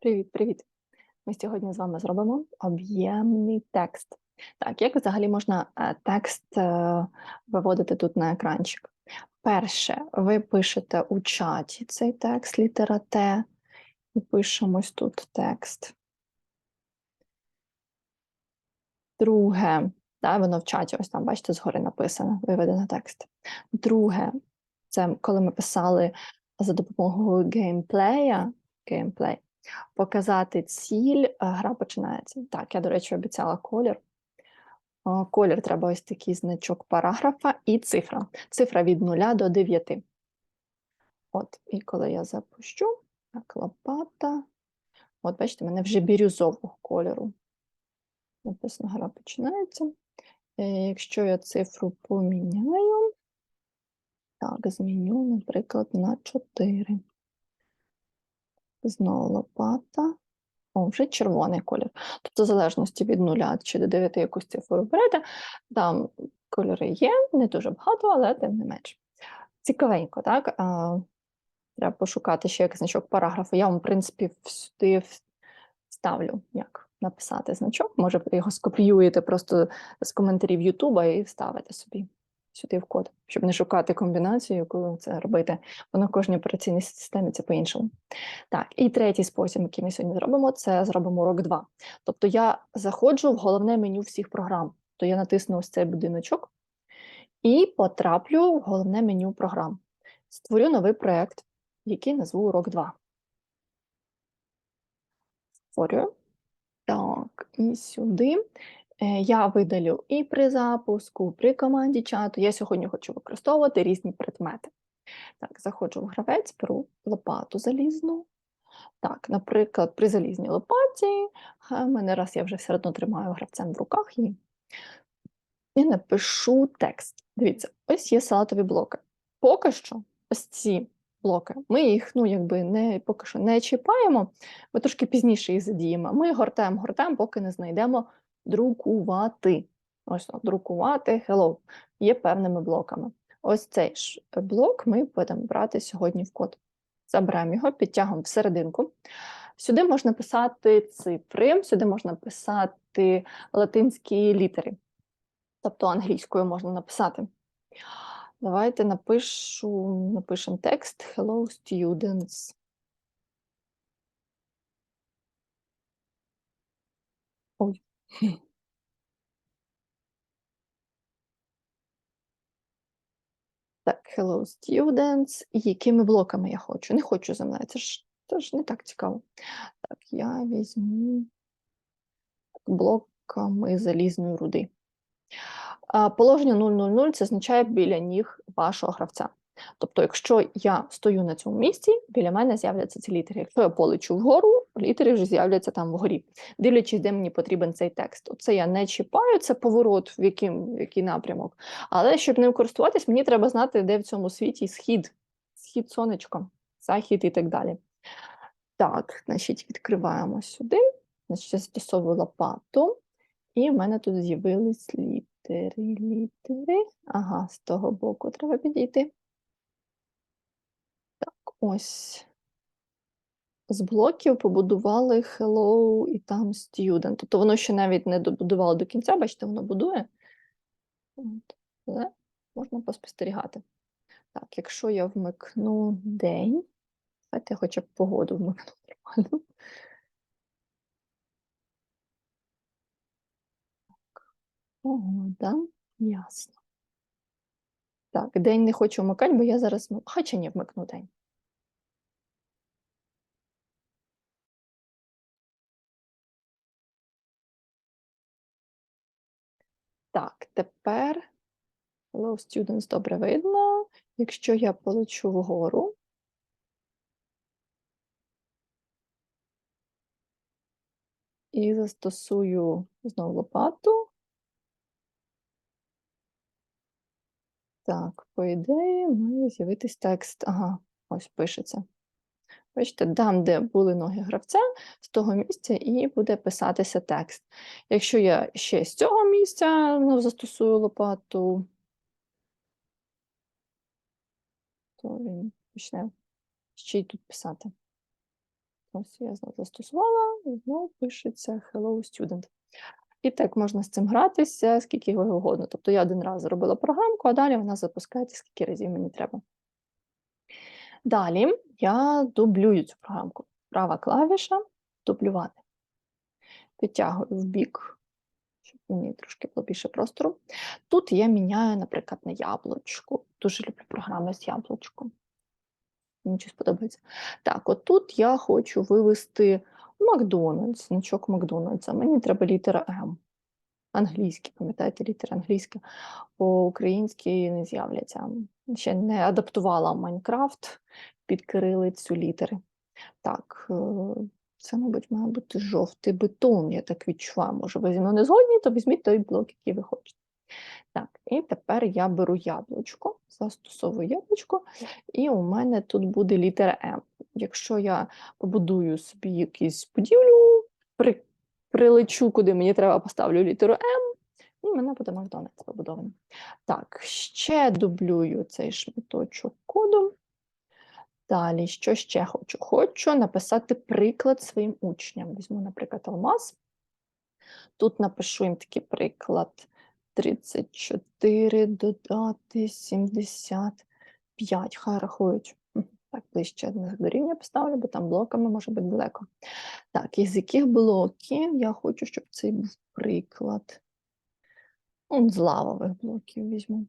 Привіт, привіт. Ми сьогодні з вами зробимо об'ємний текст. Так, як взагалі можна е, текст е, виводити тут на екранчик? Перше, ви пишете у чаті цей текст, літера Т, і пишемо ось тут текст. Друге, да, воно в чаті, ось там, бачите, згори написано, виведено текст. Друге, це коли ми писали за допомогою геймплея, геймплей, показати ціль, е, гра починається. Так, я, до речі, обіцяла колір. Колір треба ось такий значок параграфа і цифра. Цифра від 0 до 9. От, і коли я запущу, так, лопата. От, бачите, мене вже бірюзового кольору. Написано, гра починається. Е, Якщо я цифру поміняю, так, зміню, наприклад, на 4. Знову лопата. О, вже червоний колір. Тобто, в залежності від 0 чи до 9 якусь цифру берете, там кольори є, не дуже багато, але тим не менш. Цікавенько, так? А, треба пошукати ще як значок параграфу. Я вам, в принципі, сюди вставлю, як написати значок. Може, ви його скопіюєте просто з коментарів Ютуба і вставите собі сюди в код, щоб не шукати комбінацію, яку це робити. Воно в кожній операційній системі це по-іншому. Так, і третій спосіб, який ми сьогодні зробимо, це зробимо урок 2. Тобто я заходжу в головне меню всіх програм. То я натисну ось цей будиночок і потраплю в головне меню програм. Створю новий проєкт, який назву урок 2. Створюю. Так, і сюди я видалю і при запуску, при команді чату. Я сьогодні хочу використовувати різні предмети. Так, заходжу в гравець, беру лопату залізну. Так, наприклад, при залізній лопаті, в мене раз я вже все одно тримаю гравцем в руках її. І напишу текст. Дивіться, ось є салатові блоки. Поки що, ось ці блоки, ми їх ну, якби не, поки що не чіпаємо, ми трошки пізніше їх задіємо. Ми гортаємо, гортаємо, поки не знайдемо друкувати. Ось друкувати hello є певними блоками. Ось цей ж блок ми будемо брати сьогодні в код. Заберемо його, підтягуємо всерединку. Сюди можна писати цифри, сюди можна писати латинські літери. Тобто англійською можна написати. Давайте напишу, напишемо текст Hello students. Так, hello students. Якими блоками я хочу? Не хочу землею, це ж, це ж не так цікаво. Так, я візьму блоками залізної руди. Положення 000 це означає біля ніг вашого гравця. Тобто, якщо я стою на цьому місці, біля мене з'являться ці літери. Якщо я полечу вгору, літери вже з'являться там вгорі. Дивлячись, де мені потрібен цей текст. Оце я не чіпаю, це поворот, в яким, в який напрямок. Але щоб ним користуватись, мені треба знати, де в цьому світі схід, схід сонечко, захід і так далі. Так, значить, відкриваємо сюди. Значить, я застосовую лопату, і в мене тут з'явились літери, літери. Ага, з того боку треба підійти. Ось. З блоків побудували hello і там student. Тобто воно ще навіть не добудувало до кінця, бачите, воно будує. Але можна поспостерігати. Так, якщо я вмикну день, давайте я хоча б погоду вмикну нормально. Так, Погода, ясно. Так, день не хочу вмикати, бо я зараз. Хоча ні, вмикну день. Так, тепер Hello Students добре видно. Якщо я полечу вгору, і застосую знову лопату. Так, по ідеї, має з'явитись текст. Ага, ось пишеться. Бачите, там, де були ноги гравця, з того місця і буде писатися текст. Якщо я ще з цього місця ну, застосую лопату, то він почне ще й тут писати. Ось я знову застосувала, знову пишеться Hello Student. І так можна з цим гратися, скільки угодно. Тобто я один раз зробила програмку, а далі вона запускається, скільки разів мені треба. Далі я дублюю цю програмку. Права клавіша дублювати. Підтягую в бік, щоб мені трошки було більше простору. Тут я міняю, наприклад, на яблучко. Дуже люблю програми з яблучком. Мені щось подобається. Так, от тут я хочу вивести Макдональдс, значок Макдональдса. Мені треба літера М. Англійські, пам'ятаєте, літери англійські, по-українськи не з'являться. Ще не адаптувала Майнкрафт під кирилицю літери. Так, е, це, мабуть, має бути жовтий бетон, я так відчуваю. Може, ви зі мною не згодні, то візьміть той блок, який ви хочете. Так, і тепер я беру яблучко, застосовую яблучко, і у мене тут буде літера М. Якщо я побудую собі якусь будівлю, при, прилечу, куди мені треба, поставлю літеру М, і мене буде Макдональдс побудований. Так, ще дублюю цей шматочок коду. Далі, що ще хочу? Хочу написати приклад своїм учням. Візьму, наприклад, алмаз. Тут напишу їм такий приклад. 34 додати 75. Хай рахують. Так, ближче до рівня поставлю, бо там блоками може бути далеко. Так, із яких блоків я хочу, щоб цей був приклад. З лавових блоків візьму.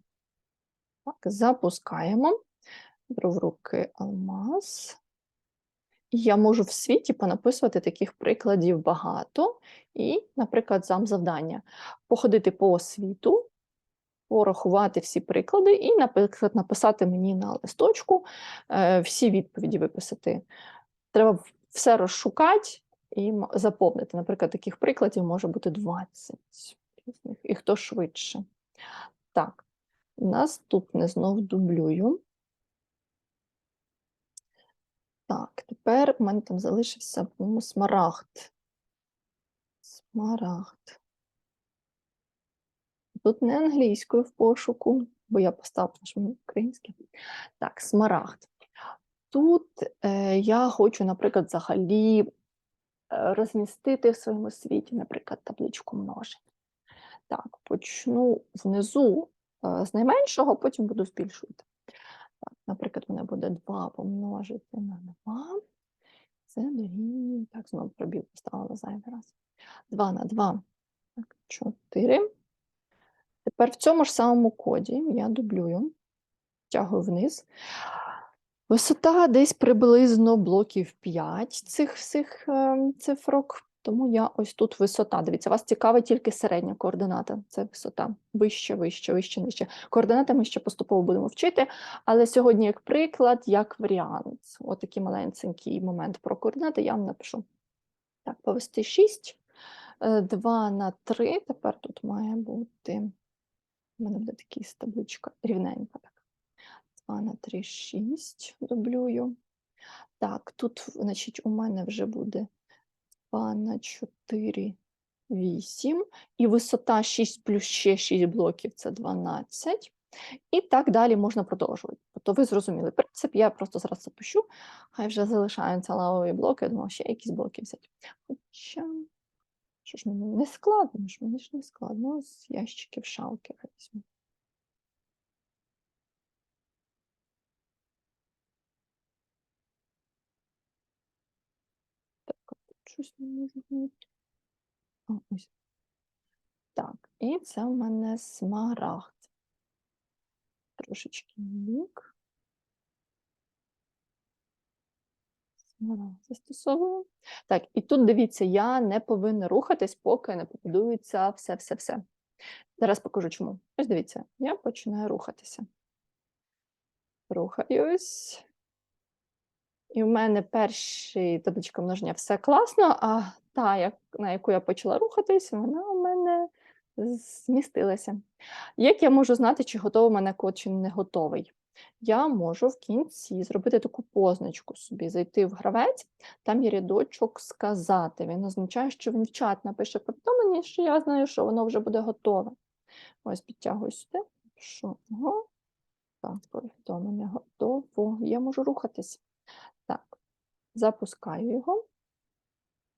Так, запускаємо. Беру в руки алмаз. Я можу в світі понаписувати таких прикладів багато. І, наприклад, зам завдання походити по світу, порахувати всі приклади, і, наприклад, написати мені на листочку е, всі відповіді виписати. Треба все розшукати і заповнити. Наприклад, таких прикладів може бути 20 різних, і хто швидше. Так, наступне знов дублюю. Так, тепер в мене там залишився по-моєму, смарагд. Смарагд. Тут не англійською в пошуку, бо я поставила ж українське. Так, смарагд. Тут е, я хочу, наприклад, взагалі е, розмістити в своєму світі, наприклад, табличку множень. Так, почну внизу е, з найменшого, потім буду збільшувати. Так, наприклад, мене буде 2 помножити на 2. Це дорівнює. Так, знову пробіл поставила зайвий раз. 2 на 2. Так, 4. Тепер в цьому ж самому коді я дублюю, тягую вниз. Висота десь приблизно блоків 5 цих всіх е, цифрок. Тому я ось тут висота. Дивіться, вас цікавить тільки середня координата. Це висота. Вище, вище, вище, нижче. Координати ми ще поступово будемо вчити, але сьогодні, як приклад, як варіант. Отакий маленький момент про координати я вам напишу. Так, повести 6. 2 на 3. Тепер тут має бути. У мене буде така табличка рівненька. Так. 2 на 3, 6 дублюю. Так, тут, значить, у мене вже буде 2 на 4, 8. І висота 6 плюс ще 6 блоків це 12. І так далі можна продовжувати. Тобто ви зрозуміли принцип, я просто зараз запишу, хай вже залишаються лавові блоки, я думала, ще якісь блоки взяти. Хоча, що ж мені не складно, ж мені ж не складно, з ящиків шалки візьму. Так, а тут щось не можу знайти. А, ось. Так, і це в мене смарагд. Трошечки бік. Смарагд застосовую. Так, і тут дивіться, я не повинна рухатись, поки не побудується все-все-все. Зараз покажу чому. Ось дивіться, я починаю рухатися. Рухаюсь. І в мене перший табличка множення все класно, а та, як, на яку я почала рухатись, вона у мене змістилася. Як я можу знати, чи готовий у мене код, чи не готовий? Я можу в кінці зробити таку позначку собі, зайти в гравець, там є рядочок сказати. Він означає, що він в чат напише повідомлення, що я знаю, що воно вже буде готове. Ось підтягую сюди, пишу його. Так, повідомлення готово. Я можу рухатись. Так, запускаю його.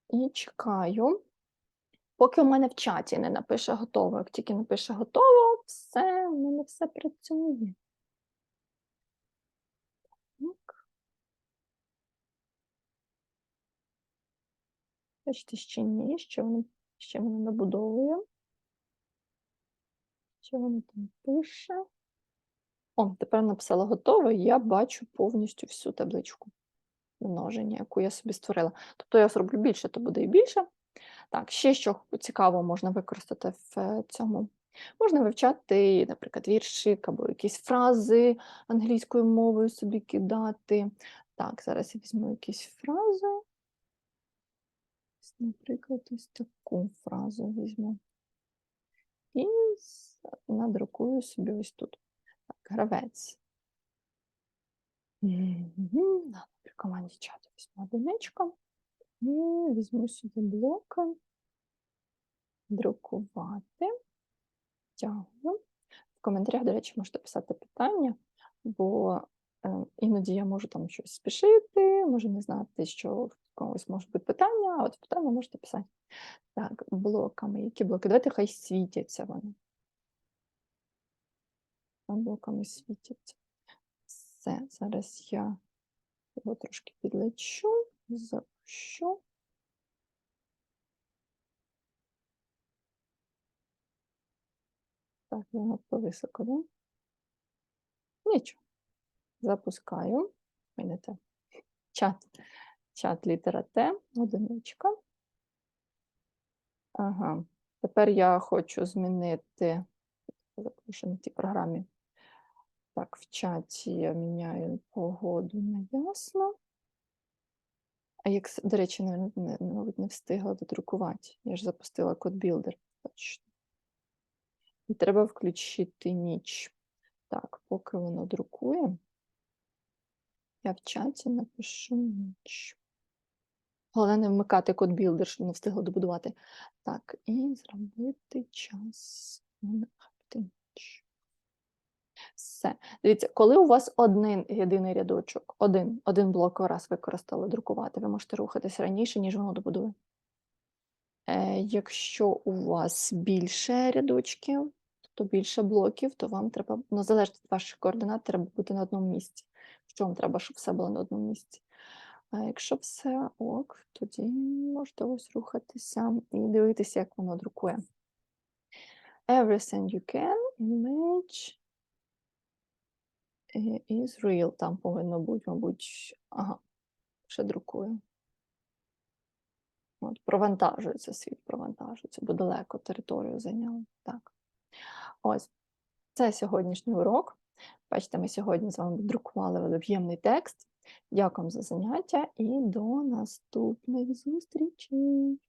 і чекаю, поки у мене в чаті не напише готово. Як тільки напише готово, все, у мене все працює. Так. Бачите, ще ні, ще воно, ще воно набудовує. Що воно там пише? О, тепер написала готово, і я бачу повністю всю табличку множення, яку я собі створила. Тобто я зроблю більше, то буде і більше. Так, ще що цікаво можна використати в е, цьому. Можна вивчати, наприклад, віршик або якісь фрази англійською мовою собі кидати. Так, зараз я візьму якісь фрази. Наприклад, ось таку фразу візьму. І надрукую собі ось тут. Так, гравець. На команді чату візьму одиничку. І візьму сюди блоки. Друкувати. Тягну. В коментарях, до речі, можете писати питання, бо е, іноді я можу там щось спішити, можу не знати, що в когось може бути питання, а от питання можете писати. Так, блоками. Які блоки? Давайте хай світяться вони. А блоками світяться. Все, зараз я його трошки підлечу, запущу. Так, я надто високо, да? Нічого. Запускаю. Ой, не те. Чат. Чат літера Т, одиничка. Ага. Тепер я хочу змінити. Запишу на тій програмі. Так, в чаті я міняю погоду на ясно. А як, до речі, не, не, не- не встигла додрукувати. Я ж запустила код білдер. Точно. І треба включити ніч. Так, поки воно друкує, я в чаті напишу ніч. Головне не вмикати код білдер, щоб не встигла добудувати. Так, і зробити час. Ніч. Все. Дивіться, коли у вас один єдиний рядочок, один, один блок раз використали друкувати, ви можете рухатись раніше, ніж воно добудує. Е, якщо у вас більше рядочків, тобто більше блоків, то вам треба, ну, залежно від ваших координат, треба бути на одному місці. Що вам треба, щоб все було на одному місці. А якщо все ок, тоді можете ось рухатися і дивитися, як воно друкує. Everything you can image е, is. Там повинно бути, мабуть, ага, ще друкує. От, провантажується світ, провантажується, бо далеко територію зайняли. Так. Ось. Це сьогоднішній урок. Бачите, ми сьогодні з вами друкували об'ємний текст. Дякую за заняття і до наступних зустрічей.